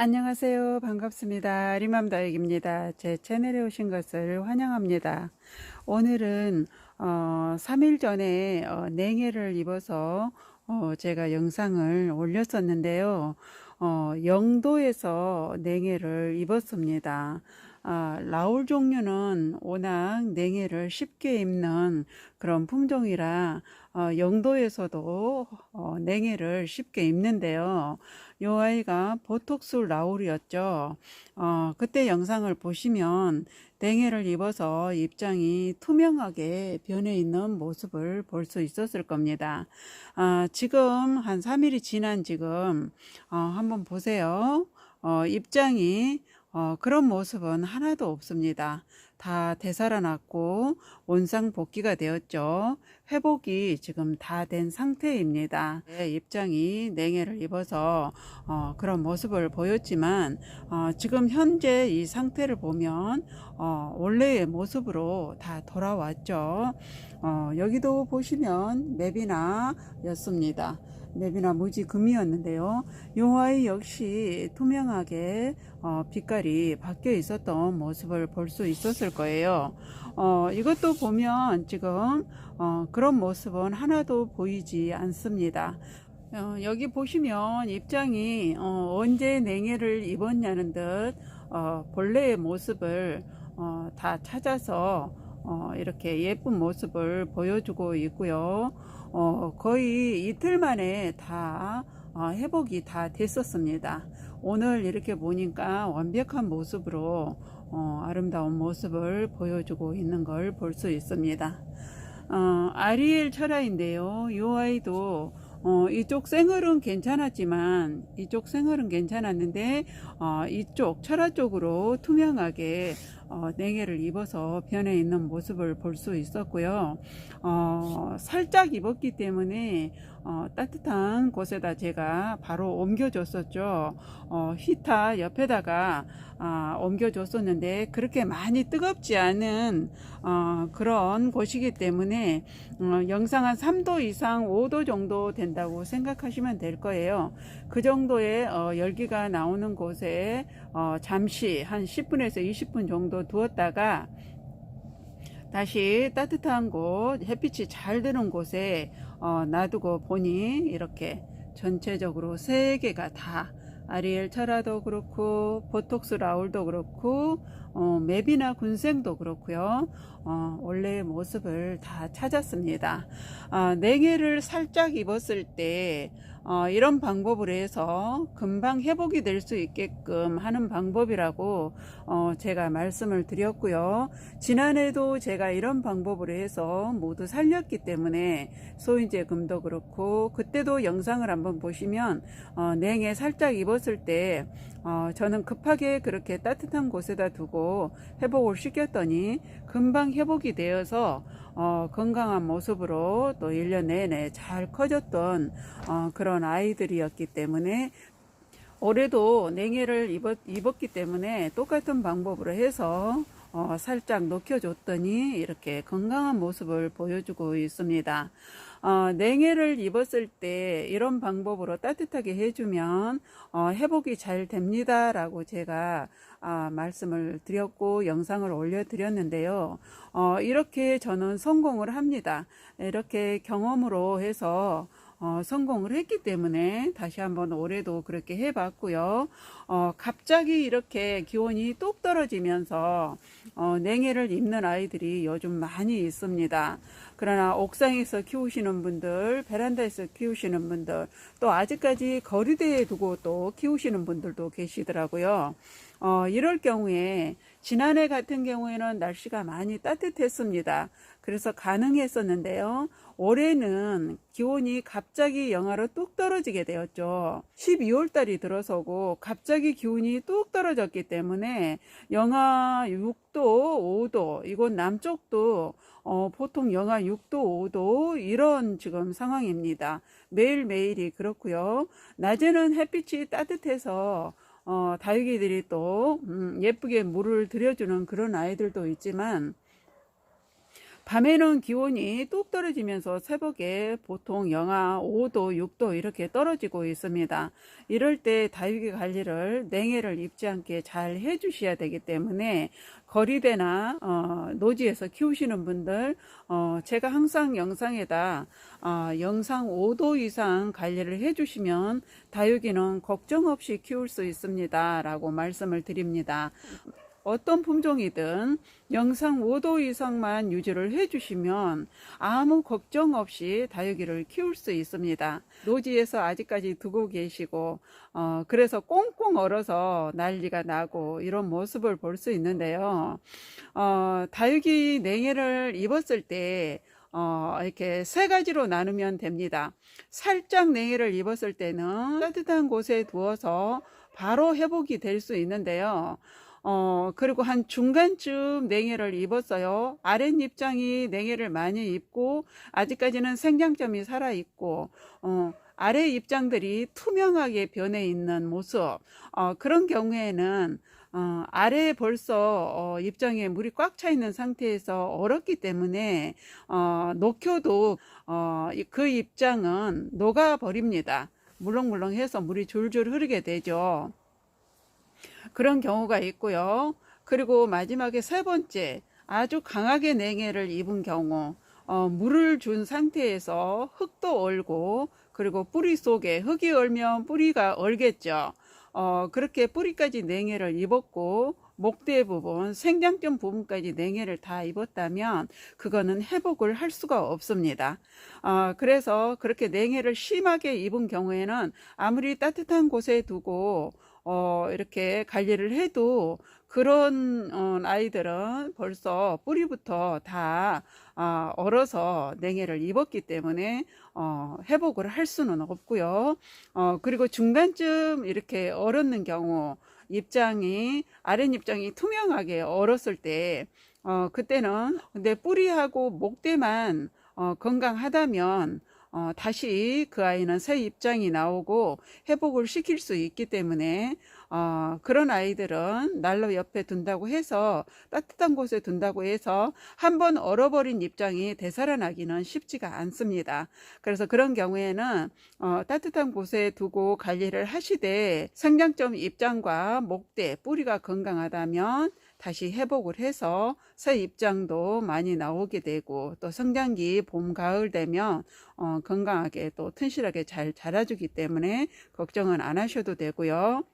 안녕하세요. 반갑습니다. 리맘 다육입니다. 제 채널에 오신 것을 환영합니다. 오늘은 어, 3일 전에 어, 냉해를 입어서 어, 제가 영상을 올렸었는데요. 어, 영도에서 냉해를 입었습니다. 아, 라울 종류는 워낙 냉해를 쉽게 입는 그런 품종이라 어, 영도에서도 어, 냉해를 쉽게 입는데요. 요 아이가 보톡스 라울이었죠. 어, 그때 영상을 보시면 냉해를 입어서 입장이 투명하게 변해 있는 모습을 볼 수 있었을 겁니다. 아, 지금 한 3일이 지난 지금 어, 한번 보세요. 어, 입장이 어, 그런 모습은 하나도 없습니다. 다 되살아났고 원상 복귀가 되었죠. 회복이 지금 다 된 상태입니다. 네, 입장이 냉해를 입어서 어, 그런 모습을 보였지만 어, 지금 현재 이 상태를 보면 어, 원래의 모습으로 다 돌아왔죠. 어, 여기도 보시면 맵이나였습니다. 맵이나 무지 금이었는데요. 요 아이 역시 투명하게 어, 빛깔이 바뀌어 있었던 모습을 볼 수 있었을 거예요. 어, 이것도 보면 지금 어, 그런 모습은 하나도 보이지 않습니다. 어, 여기 보시면 입장이 어, 언제 냉해를 입었냐는 듯 어, 본래의 모습을 어, 다 찾아서 어, 이렇게 예쁜 모습을 보여주고 있고요. 어, 거의 이틀 만에 다 어, 회복이 다 됐었습니다. 오늘 이렇게 보니까 완벽한 모습으로 어, 아름다운 모습을 보여주고 있는 걸 볼 수 있습니다. 어, 아리엘 철화인데요. 이 아이도 어, 이쪽 생얼은 괜찮았지만 이쪽 생얼은 괜찮았는데 어, 이쪽 철화 쪽으로 투명하게 어, 냉해를 입어서 변해 있는 모습을 볼 수 있었고요. 어, 살짝 입었기 때문에 어, 따뜻한 곳에다 제가 바로 옮겨줬었죠. 어, 히타 옆에다가 아, 옮겨줬었는데 그렇게 많이 뜨겁지 않은 어, 그런 곳이기 때문에 어, 영상 한 3도 이상 5도 정도 된다고 생각하시면 될 거예요. 그 정도의 어, 열기가 나오는 곳에 어, 잠시 한 10분에서 20분 정도 두었다가 다시 따뜻한 곳, 햇빛이 잘 드는 곳에 어, 놔두고 보니 이렇게 전체적으로 세 개가 다 아리엘 철화도 그렇고 보톡스 라울도 그렇고 어, 맵이나 군생도 그렇고요. 어, 원래의 모습을 다 찾았습니다. 어, 냉해를 살짝 입었을 때 어, 이런 방법을 해서 금방 회복이 될 수 있게끔 하는 방법이라고 어, 제가 말씀을 드렸고요. 지난해도 제가 이런 방법으로 해서 모두 살렸기 때문에 소인제 금도 그렇고 그때도 영상을 한번 보시면 어, 냉해 살짝 입었을 때 어, 저는 급하게 그렇게 따뜻한 곳에다 두고 회복을 시켰더니 금방 회복이 되어서 어, 건강한 모습으로 또 1년 내내 잘 커졌던 어, 그런 아이들이었기 때문에 올해도 냉해를 입었, 입었기 때문에 똑같은 방법으로 해서 어, 살짝 녹여줬더니 이렇게 건강한 모습을 보여주고 있습니다. 어, 냉해를 입었을 때 이런 방법으로 따뜻하게 해주면 어, 회복이 잘 됩니다 라고 제가 아, 말씀을 드렸고 영상을 올려 드렸는데요. 어, 이렇게 저는 성공을 합니다. 이렇게 경험으로 해서 어, 성공을 했기 때문에 다시 한번 올해도 그렇게 해봤고요. 어, 갑자기 이렇게 기온이 뚝 떨어지면서 어, 냉해를 입는 아이들이 요즘 많이 있습니다. 그러나 옥상에서 키우시는 분들, 베란다에서 키우시는 분들, 또 아직까지 거리대에 두고 또 키우시는 분들도 계시더라고요. 어, 이럴 경우에 지난해 같은 경우에는 날씨가 많이 따뜻했습니다. 그래서 가능했었는데요. 올해는 기온이 갑자기 영하로 뚝 떨어지게 되었죠. 12월 달이 들어서고 갑자기 기온이 뚝 떨어졌기 때문에 영하 6도, 5도, 이곳 남쪽도 어, 보통 영하 6도, 5도 이런 지금 상황입니다. 매일매일이 그렇고요. 낮에는 햇빛이 따뜻해서 어, 다육이들이 또 음, 예쁘게 물을 들여주는 그런 아이들도 있지만 밤에는 기온이 뚝 떨어지면서 새벽에 보통 영하 5도, 6도 이렇게 떨어지고 있습니다. 이럴 때 다육이 관리를 냉해를 입지 않게 잘 해주셔야 되기 때문에 거리대나 어, 노지에서 키우시는 분들 어, 제가 항상 영상에다 어, 영상 5도 이상 관리를 해주시면 다육이는 걱정 없이 키울 수 있습니다. 라고 말씀을 드립니다. 어떤 품종이든 영상 5도 이상만 유지를 해주시면 아무 걱정 없이 다육이를 키울 수 있습니다. 노지에서 아직까지 두고 계시고 어, 그래서 꽁꽁 얼어서 난리가 나고 이런 모습을 볼 수 있는데요. 어, 다육이 냉해를 입었을 때 어, 이렇게 세 가지로 나누면 됩니다. 살짝 냉해를 입었을 때는 따뜻한 곳에 두어서 바로 회복이 될 수 있는데요. 어, 그리고 한 중간쯤 냉해를 입었어요. 아랫입장이 냉해를 많이 입고, 아직까지는 생장점이 살아있고, 어, 아래 입장들이 투명하게 변해 있는 모습, 어, 그런 경우에는 어, 아래에 벌써 어, 입장에 물이 꽉 차 있는 상태에서 얼었기 때문에 어, 녹여도 어, 그 입장은 녹아 버립니다. 물렁물렁해서 물이 줄줄 흐르게 되죠. 그런 경우가 있고요. 그리고 마지막에 세 번째, 아주 강하게 냉해를 입은 경우, 어, 물을 준 상태에서 흙도 얼고, 그리고 뿌리 속에 흙이 얼면 뿌리가 얼겠죠. 어, 그렇게 뿌리까지 냉해를 입었고, 목대 부분, 생장점 부분까지 냉해를 다 입었다면 그거는 회복을 할 수가 없습니다. 어, 그래서 그렇게 냉해를 심하게 입은 경우에는 아무리 따뜻한 곳에 두고 어, 이렇게 관리를 해도 그런 어, 아이들은 벌써 뿌리부터 다 어, 얼어서 냉해를 입었기 때문에 어, 회복을 할 수는 없고요. 어, 그리고 중간쯤 이렇게 얼었는 경우 입장이 아랫 입장이 투명하게 얼었을 때 어, 그때는 근데 뿌리하고 목대만 어, 건강하다면 어, 다시 그 아이는 새 입장이 나오고 회복을 시킬 수 있기 때문에 어, 그런 아이들은 난로 옆에 둔다고 해서 따뜻한 곳에 둔다고 해서 한번 얼어버린 입장이 되살아나기는 쉽지가 않습니다. 그래서 그런 경우에는 어, 따뜻한 곳에 두고 관리를 하시되 생장점 입장과 목대 뿌리가 건강하다면 다시 회복을 해서 새 입장도 많이 나오게 되고 또 성장기 봄 가을 되면 어, 건강하게 또 튼실하게 잘 자라주기 때문에 걱정은 안 하셔도 되고요.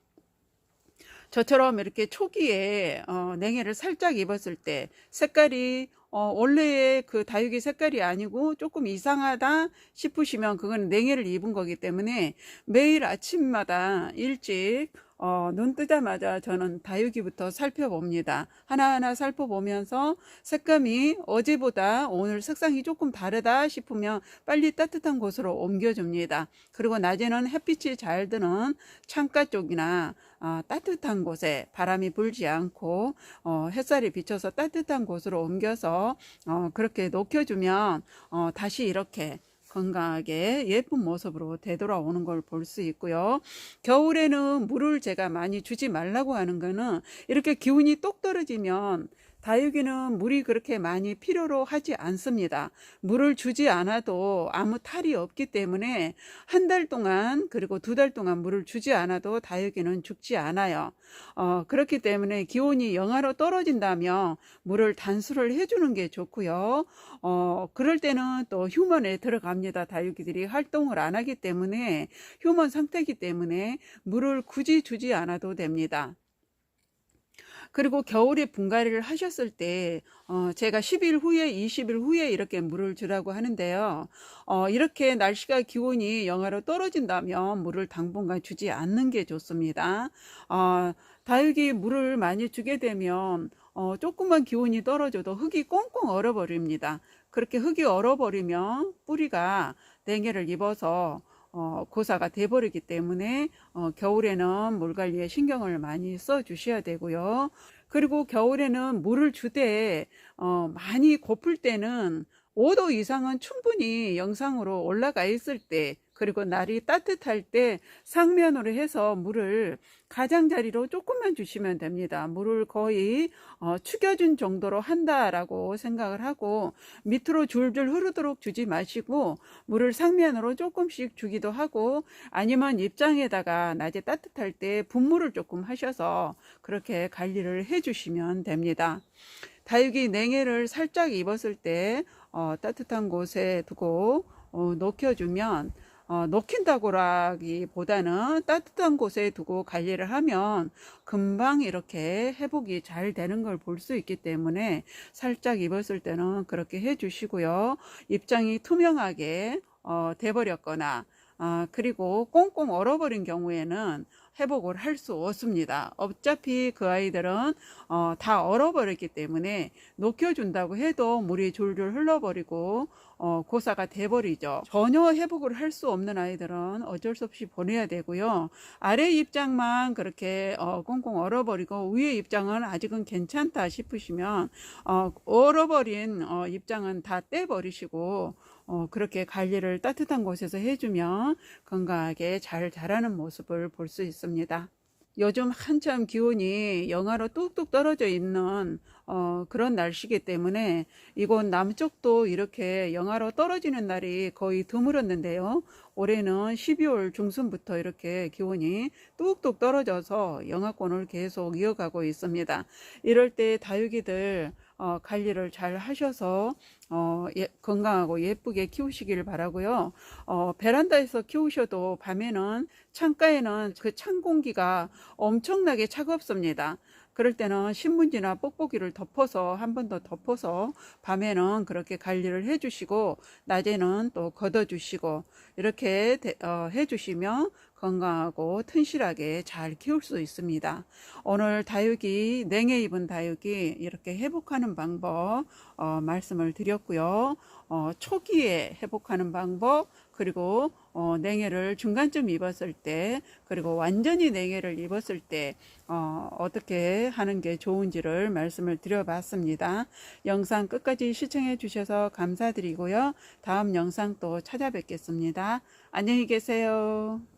저처럼 이렇게 초기에 어, 냉해를 살짝 입었을 때 색깔이 어, 원래의 그 다육이 색깔이 아니고 조금 이상하다 싶으시면 그건 냉해를 입은 거기 때문에 매일 아침마다 일찍 어, 눈 뜨자마자 저는 다육이부터 살펴봅니다. 하나하나 살펴보면서 색감이 어제보다 오늘 색상이 조금 다르다 싶으면 빨리 따뜻한 곳으로 옮겨줍니다. 그리고 낮에는 햇빛이 잘 드는 창가 쪽이나 어, 따뜻한 곳에 바람이 불지 않고 어, 햇살이 비쳐서 따뜻한 곳으로 옮겨서 어, 그렇게 녹여주면 어, 다시 이렇게 건강하게 예쁜 모습으로 되돌아오는 걸 볼 수 있고요. 겨울에는 물을 제가 많이 주지 말라고 하는 거는 이렇게 기온이 똑 떨어지면 다육이는 물이 그렇게 많이 필요로 하지 않습니다. 물을 주지 않아도 아무 탈이 없기 때문에 한 달 동안 그리고 두 달 동안 물을 주지 않아도 다육이는 죽지 않아요. 어, 그렇기 때문에 기온이 영하로 떨어진다면 물을 단수를 해주는 게 좋고요. 어, 그럴 때는 또 휴먼에 들어갑니다. 다육이들이 활동을 안 하기 때문에 휴먼 상태이기 때문에 물을 굳이 주지 않아도 됩니다. 그리고 겨울에 분갈이를 하셨을 때 어, 제가 10일 후에 20일 후에 이렇게 물을 주라고 하는데요. 어, 이렇게 날씨가 기온이 영하로 떨어진다면 물을 당분간 주지 않는 게 좋습니다. 어, 다육이 물을 많이 주게 되면 어, 조금만 기온이 떨어져도 흙이 꽁꽁 얼어버립니다. 그렇게 흙이 얼어버리면 뿌리가 냉해를 입어서 어, 고사가 돼버리기 때문에 어, 겨울에는 물 관리에 신경을 많이 써 주셔야 되고요. 그리고 겨울에는 물을 주되 어, 많이 고플 때는 5도 이상은 충분히 영상으로 올라가 있을 때 그리고 날이 따뜻할 때 상면으로 해서 물을 가장자리로 조금만 주시면 됩니다. 물을 거의 어, 축여준 정도로 한다라고 생각을 하고 밑으로 줄줄 흐르도록 주지 마시고 물을 상면으로 조금씩 주기도 하고 아니면 입장에다가 낮에 따뜻할 때 분무를 조금 하셔서 그렇게 관리를 해 주시면 됩니다. 다육이 냉해를 살짝 입었을 때 어, 따뜻한 곳에 두고 어, 녹여주면 어, 녹힌다고라기보다는 따뜻한 곳에 두고 관리를 하면 금방 이렇게 회복이 잘 되는 걸 볼 수 있기 때문에 살짝 입었을 때는 그렇게 해 주시고요. 입장이 투명하게 어, 돼버렸거나 아, 그리고 꽁꽁 얼어버린 경우에는 회복을 할 수 없습니다. 어차피 그 아이들은 어, 다 얼어버렸기 때문에 녹여준다고 해도 물이 졸졸 흘러버리고 어, 고사가 돼버리죠. 전혀 회복을 할 수 없는 아이들은 어쩔 수 없이 보내야 되고요. 아래 입장만 그렇게 어, 꽁꽁 얼어버리고 위에 입장은 아직은 괜찮다 싶으시면 어, 얼어버린 어, 입장은 다 떼버리시고 어, 그렇게 관리를 따뜻한 곳에서 해주면 건강하게 잘 자라는 모습을 볼 수 있습니다. 요즘 한참 기온이 영하로 뚝뚝 떨어져 있는 어, 그런 날씨기 때문에 이곳 남쪽도 이렇게 영하로 떨어지는 날이 거의 드물었는데요. 올해는 12월 중순부터 이렇게 기온이 뚝뚝 떨어져서 영하권을 계속 이어가고 있습니다. 이럴 때 다육이들 어, 관리를 잘 하셔서 어, 예, 건강하고 예쁘게 키우시길 바라고요. 어, 베란다에서 키우셔도 밤에는 창가에는 그 찬 공기가 엄청나게 차갑습니다. 그럴 때는 신문지나 뽁뽁이를 덮어서 한 번 더 덮어서 밤에는 그렇게 관리를 해주시고 낮에는 또 걷어주시고 이렇게 대- 어, 해주시면 건강하고 튼실하게 잘 키울 수 있습니다. 오늘 다육이 냉해 입은 다육이 이렇게 회복하는 방법 어, 말씀을 드렸고요. 어, 초기에 회복하는 방법 그리고 어, 냉해를 중간쯤 입었을 때 그리고 완전히 냉해를 입었을 때 어, 어떻게 하는 게 좋은지를 말씀을 드려봤습니다. 영상 끝까지 시청해 주셔서 감사드리고요. 다음 영상 또 찾아뵙겠습니다. 안녕히 계세요.